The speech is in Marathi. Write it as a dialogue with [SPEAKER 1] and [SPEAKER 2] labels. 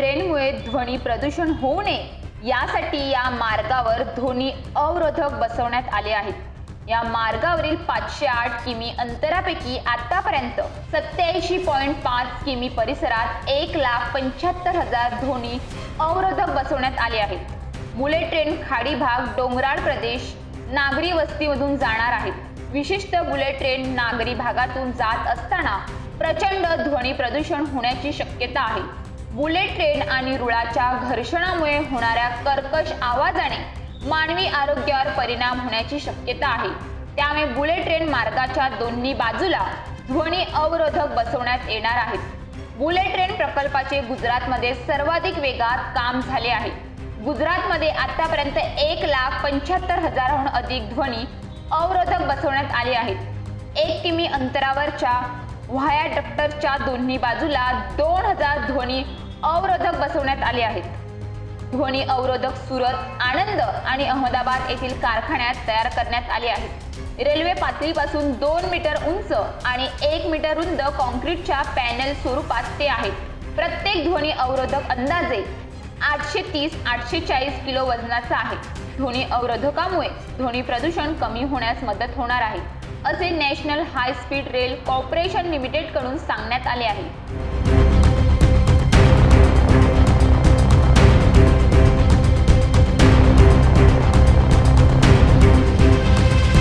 [SPEAKER 1] ट्रेनमुळे ध्वनी प्रदूषण होऊ नये यासाठी या मार्गावर ध्वनी अवरोधक बसवण्यात आले आहेत. या मार्गावरील पाचशे आठ किमी अंतरापैकी आतापर्यंत सत्याऐंशी पॉईंट पाच किमी परिसरात एक लाख पंच्याहत्तर हजार ध्वनी अवरोधक बसवण्यात आले आहेत. मुले ट्रेन खाडी भाग डोंगराळ प्रदेश नागरी वस्तीमधून जाणार आहेत. विशिष्ट बुलेट ट्रेन नागरी भागातून जात असताना प्रचंड ध्वनी प्रदूषण होण्याची शक्यता आहे. बुलेट ट्रेन आणि रुळाच्या घर्षणामुळे होणाऱ्या कर्कश आवाजाने मानवी आरोग्यावर परिणाम होण्याची शक्यता आहे. त्यामुळे बुलेट ट्रेन मार्गाच्या दोन्ही बाजूला ध्वनी अवरोधक बसवण्यात येणार आहेत. बुलेट ट्रेन प्रकल्पाचे गुजरातमध्ये सर्वाधिक वेगात काम झाले आहे. गुजरातमध्ये आतापर्यंत एक लाख पंच्याहत्तर हजाराहून अधिक ध्वनी अवरोधक बसवण्यात आले आहेत. एक किमी अंतरावरच्या व्हाया डक्टरच्या दोन्ही बाजूला दोन हजार ध्वनी अवरोधक बसवण्यात आले आहेत. ध्वनी अवरोधक सुरत आनंद आणि अहमदाबाद येथील कारखान्यात तयार करण्यात आले आहेत. रेल्वे पातळीपासून दोन मीटर उंच आणि एक मीटर रुंद कॉन्क्रीटच्या पॅनल स्वरूपात ते आहेत. प्रत्येक ध्वनी अवरोधक अंदाजे आठशे तीस आठशे चाळीस किलो वजनाचा आहे. ध्वनी अवरोधकामुळे ध्वनी प्रदूषण कमी होण्यास मदत होणार आहे असे national high speed rail corporation लिमिटेडकडून सांगण्यात आले आहे.